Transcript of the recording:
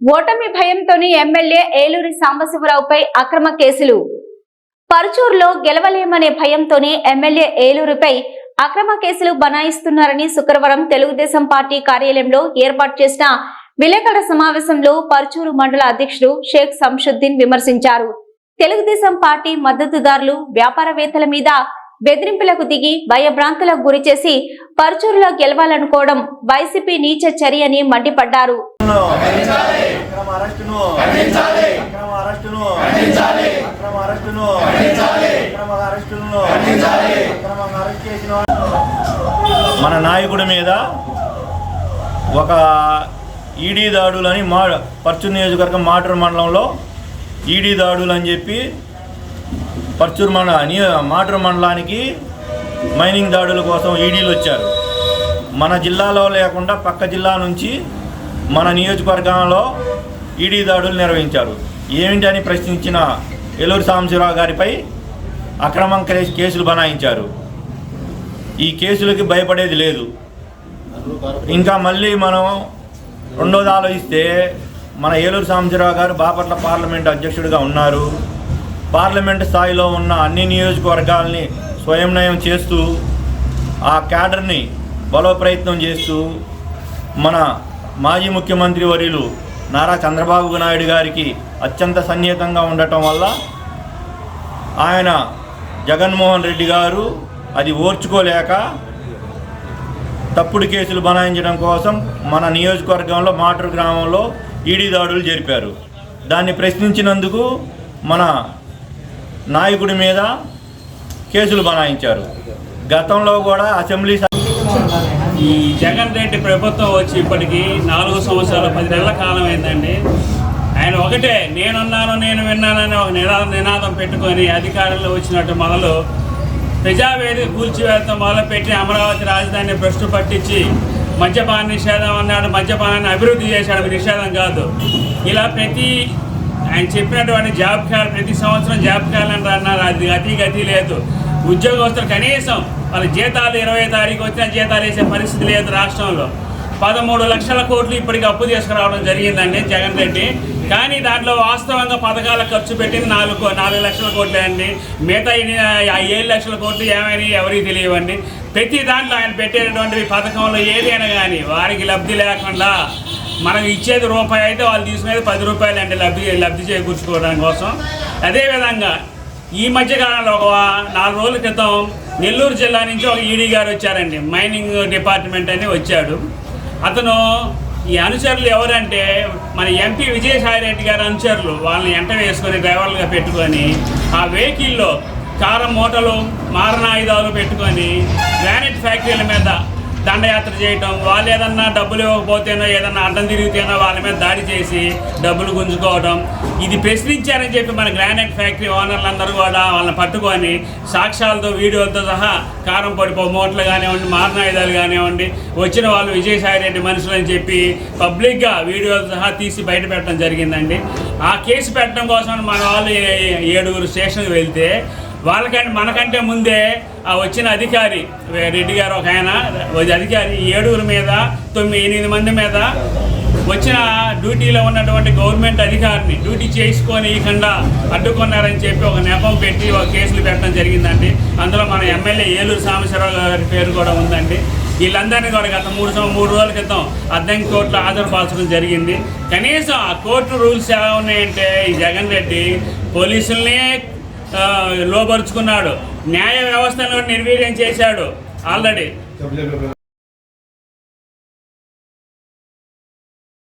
ఓటమి భయంతోని ఎమ్మెల్యే ఏలూరి సాంబశివరావుపై అక్రమ కేసులు. పరుచూరులో గెలవలేమనే భయంతోనే ఎమ్మెల్యే ఏలూరుపై అక్రమ కేసులు బనాయిస్తున్నారని శుక్రవారం తెలుగుదేశం పార్టీ కార్యాలయంలో ఏర్పాటు చేసిన విలేకరుల సమావేశంలో పరుచూరు మండల అధ్యక్షుడు షేక్ సంషుద్దీన్ విమర్శించారు. తెలుగుదేశం పార్టీ మద్దతుదారులు వ్యాపారవేత్తల మీద బెదిరింపులకు దిగి భయభ్రాంతులకు గురి చేసి పరుచూరులో గెలవాలనుకోవడం వైసీపీ నీచ చర్య అని మండిపడ్డారు మన నాయకుడి మీద ఒక ఈడీ దాడులని మా పర్చూరు నియోజకవర్గం మాటూరు మండలంలో ఈడీ దాడులు అని చెప్పి పర్చూరు మండల మాటూరు మండలానికి మైనింగ్ దాడుల కోసం ఈడీలు వచ్చారు. మన జిల్లాలో లేకుండా పక్క జిల్లా నుంచి మన నియోజకవర్గంలో ఈడీ దాడులు నిర్వహించారు. ఏమిటి అని ప్రశ్నించిన ఏలూరు సాంబశివరావు గారిపై అక్రమం కేసులు బనాయించారు. ఈ కేసులకి భయపడేది లేదు. ఇంకా మళ్ళీ మనం రెండోది ఆలోచిస్తే మన ఏలూరు సాంబశివరావు గారు బాపట్ల పార్లమెంట్ అధ్యక్షుడిగా ఉన్నారు. పార్లమెంట్ స్థాయిలో ఉన్న అన్ని నియోజకవర్గాల్ని స్వయంనయం చేస్తూ ఆ క్యాడర్ని బలోప్రయత్నం చేస్తూ మన మాజీ ముఖ్యమంత్రి వర్యులు నారా చంద్రబాబు నాయుడు గారికి అత్యంత సన్నిహితంగా ఉండటం వల్ల ఆయన జగన్మోహన్ రెడ్డి గారు అది ఓర్చుకోలేక తప్పుడు కేసులు బనాయించడం కోసం మన నియోజకవర్గంలో మాటూరు గ్రామంలో ఈడీ దాడులు జరిపారు. దాన్ని ప్రశ్నించినందుకు మన నాయకుడి మీద కేసులు బనాయించారు. గతంలో కూడా అసెంబ్లీ ఈ జగన్ రెడ్డి ప్రభుత్వం వచ్చి ఇప్పటికీ నాలుగు సంవత్సరాలు పది నెలల కాలం అయిందండి. ఆయన ఒకటే నేనున్నాను నేను విన్నానని ఒక నినాదం నినాదం పెట్టుకొని అధికారంలో వచ్చినట్టు మొదలు ప్రజావేది కూల్చివేత మొదలుపెట్టి అమరావతి రాజధానిని భ్రష్టు పట్టించి మద్యపాన నిషేధం అన్నాడు. మద్యపానాన్ని అభివృద్ధి చేశాడు. నిషేధం కాదు. ఇలా ప్రతి ఆయన చెప్పినటువంటి జాబితాలు ప్రతి సంవత్సరం జాబితాలు అని అన్నారు. అది అతి గతి లేదు. ఉద్యోగస్తులు కనీసం వాళ్ళ జీతాలు ఇరవై తారీఖు వచ్చిన జీతాలు వేసే పరిస్థితి లేదు రాష్ట్రంలో. పదమూడు లక్షల కోట్లు ఇప్పటికి అప్పు తీసుకురావడం జరిగిందండి జగన్ రెడ్డి. కానీ దాంట్లో వాస్తవంగా పథకాల ఖర్చు పెట్టింది నాలుగు నాలుగు లక్షల కోట్లే అండి. మిగతా ఏడు లక్షల కోట్లు ఏమైనా ఎవరికి తెలియవండి. ప్రతి దాంట్లో ఆయన పెట్టేటటువంటి పథకంలో ఏదైనా కానీ వారికి లబ్ధి లేకుండా మనం ఇచ్చేది రూపాయి అయితే వాళ్ళు తీసుకునేది పది రూపాయలు అండి లబ్ధి లబ్ధి చేకూర్చుకోవడం కోసం. అదేవిధంగా ఈ మధ్య కాలంలో ఒక నాలుగు రోజుల క్రితం నెల్లూరు జిల్లా నుంచి ఒక ఈడీ గారు వచ్చారండి. మైనింగ్ డిపార్ట్మెంట్ అని వచ్చాడు. అతను ఈ అనుచరులు ఎవరంటే మన ఎంపీ విజయసాయి రెడ్డి గారి అనుచరులు. వాళ్ళని ఎంట వేసుకొని డ్రైవర్లుగా పెట్టుకొని ఆ వెహికల్లో కారం మూటలు మారణాయుధాలు పెట్టుకొని గ్రానైట్ ఫ్యాక్టరీల మీద దండయాత్ర చేయటం వాళ్ళు ఏదన్నా డబ్బులు ఇవ్వకపోతేనో ఏదన్నా అడ్డం తిరిగితేనో వాళ్ళ మీద దాడి చేసి డబ్బులు గుంజుకోవడం ఇది ప్రశ్నించారని చెప్పి మన గ్రానైట్ ఫ్యాక్టరీ ఓనర్లందరూ కూడా వాళ్ళని పట్టుకొని సాక్ష్యాలతో వీడియోలతో సహా కారం పడిపో మూటలు కానివ్వండి మారణాయుధాలు కానివ్వండి వచ్చిన వాళ్ళు విజయసాయి రెడ్డి మనుషులు అని చెప్పి పబ్లిక్గా వీడియోలతో సహా తీసి బయట పెట్టడం జరిగిందండి. ఆ కేసు పెట్టడం కోసం మన వాళ్ళు ఏడుగురు స్టేషన్కి వెళ్తే వాళ్ళకంటే మనకంటే ముందే ఆ వచ్చిన అధికారి రెడ్డి గారు ఒక ఆయన అధికారి ఏడుగురు మీద తొమ్మిది ఎనిమిది మంది మీద వచ్చిన డ్యూటీలో ఉన్నటువంటి గవర్నమెంట్ అధికారిని డ్యూటీ చేసుకొని ఇకుండా అడ్డుకున్నారని చెప్పి ఒక నెపం పెట్టి ఒక కేసులు పెట్టడం జరిగిందండి. అందులో మన ఎమ్మెల్యే ఏలూరు సాంబశివరావు గారి పేరు కూడా ఉందండి. వీళ్ళందరినీ కూడా గత మూడు మూడు రోజుల క్రితం అద్దెం కోర్టులో హాజరుపరచడం జరిగింది. కనీసం ఆ కోర్టు రూల్స్ ఎలా ఉన్నాయంటే ఈ జగన్ రెడ్డి పోలీసుల్ని లోపరుచుకున్నాడు న్యాయ వ్యవస్థను నిర్వీర్యం చేశాడు. ఆల్రెడీ.